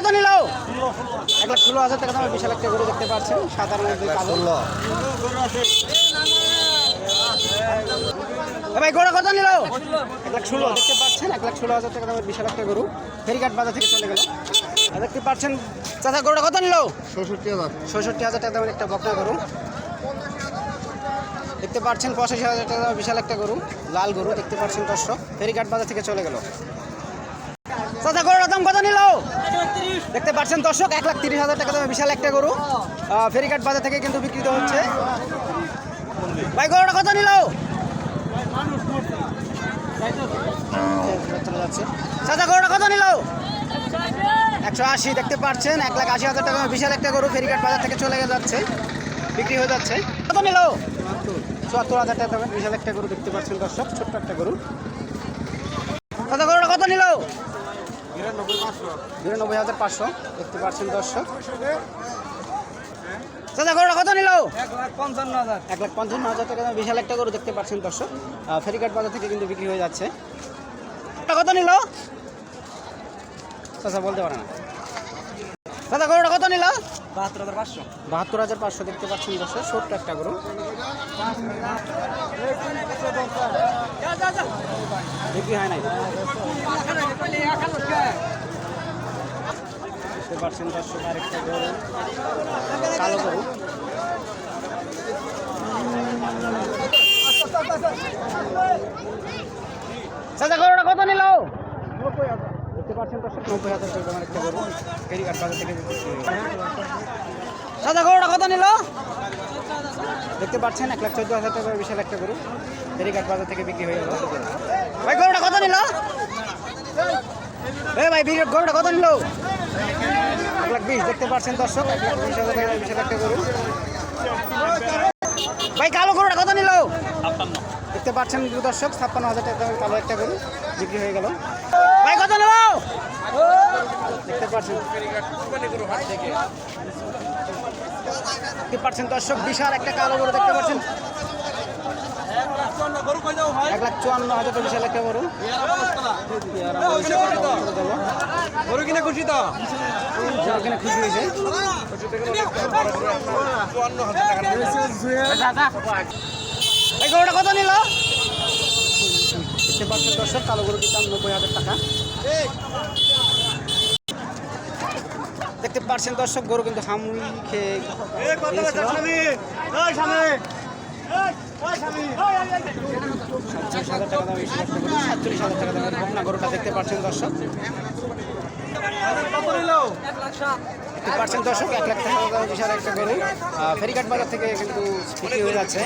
কত নিল। এক লাখ ষোলো হাজার টাকা দামের বিশাল একটা গরু দেখতে পাচ্ছেন। সাধারণ ভাই গরু কত নিল? এক লাখ ষোলো দেখতে পাচ্ছেন? এক লাখ ষোলো হাজার টাকা দামের বিশাল একটা গরু। ফেরিঘাট বাজার থেকে চলে গেল। দেখতে পাচ্ছেন চাচা গরুটা কত নিল? ষষট্টি হাজার। হাজার টাকা দামের একটা বকনা গরু। দেখতে পাচ্ছেন পঁচাশি হাজার টাকা বিশাল একটা গরু। লাল গরু দেখতে পাচ্ছেন দর্শক। ফেরিঘাট বাজার থেকে চলে গেল। চাচা গরুর দাম কত নিল? দেখতে পাচ্ছেন দর্শক, এক লাখ তিরিশ হাজার টাকা দামের বিশাল একটা গরু। ফেরিঘাট বাজার থেকে কিন্তু বিক্রিত হচ্ছে। ভাই, গরুটা কত নিল? চাচা, গরুটা কত নিল? একশো আশি, দেখতে পাচ্ছেন, এক লাখ আশি হাজার টাকা বিশাল একটা গরু ফেরিঘাট বাজার থেকে চলে যাচ্ছে, বিক্রি হয়ে যাচ্ছে। কত নিল? চুয়াত্তর হাজার টাকা বিশাল একটা গরু দেখতে পাচ্ছেন দর্শক, ছোট্ট একটা গরু। কত গরুটা কত নিল? নিরানব্বই হাজার পাঁচশো। দেখতে পাচ্ছেন দর্শক। দাদা গরুটা কত নিল? এক লাখ পঞ্চান্ন হাজার। এক লাখ পঞ্চান্ন হাজার টাকা বিশাল একটা গরু দেখতে পাচ্ছেন দর্শক। আহ, ফেরিঘাট বাজার থেকে কিন্তু বিক্রি হয়ে যাচ্ছে। এটা কত নিল? চাচা বলতে পারে না। দাদা গরুটা কত নিল? বাহাত্তর হাজার পাঁচশো। বাহাত্তর হাজার পাঁচশো দেখতে পাচ্ছেন দর্শক ছোট্ট একটা গরু। বিক্রি হয় নাই। দেখতে পাচ্ছেন দর্শক আরেকটা গরু। কালো গরু। চাচা গরুটা কত নিল? দেখতে পাচ্ছেন দর্শক নব্বই হাজার টাকা দামের একটা গরু। ফেরিঘাট বাজার থেকে বিক্রি হয়েছে। সাদা গরুটা কত নিল? দেখতে পাচ্ছেন এক লাখ চোদ্দ হাজার টাকা বিশাল একটা গরু। ফেরিঘাট বাজার থেকে বিক্রি হয়ে গেল। ভাই গরুটা কত নিল? এ ভাই গরুটা কত নিল? এক লাখ বিশ দেখতে পাচ্ছেন দর্শক এক লাখ বিশ হাজার টাকার বিশাল একটা গরু। ভাই কালো গরুটা কত নিল? দেখতে পাচ্ছেন দর্শক ছাপ্পান্ন হাজার টাকা কালো একটা গরু বিক্রি হয়ে গেল। ভাই কত নিল? দেখতে পাচ্ছেন। দেখতে পাচ্ছেন দর্শক বিশাল একটা কালো গরু দেখতে পাচ্ছেন। এক লাখ চুয়ান্ন হাজার টাকা বিশাল একটা গরু। গরু কিনে খুশি তো? এখানে খুশি হয়েছে। এই গরুটা কত নিল? দেখতে পাচ্ছেন দর্শক কালো গরুটির দাম নব্বই হাজার টাকা। দেখতে পারছেন দর্শক গরু কিন্তু হামুই খেয়ে। সাতচল্লিশ হাজার টাকা সাতচল্লিশ হাজার দামের গরুটা দেখতে পাচ্ছেন দর্শক দেখতে পাচ্ছেন দর্শক এক লাখ টাকা দামের বিশাল একটা গরু। ফেরিঘাট বাজার থেকে কিন্তু বিক্রি হয়ে যাচ্ছে।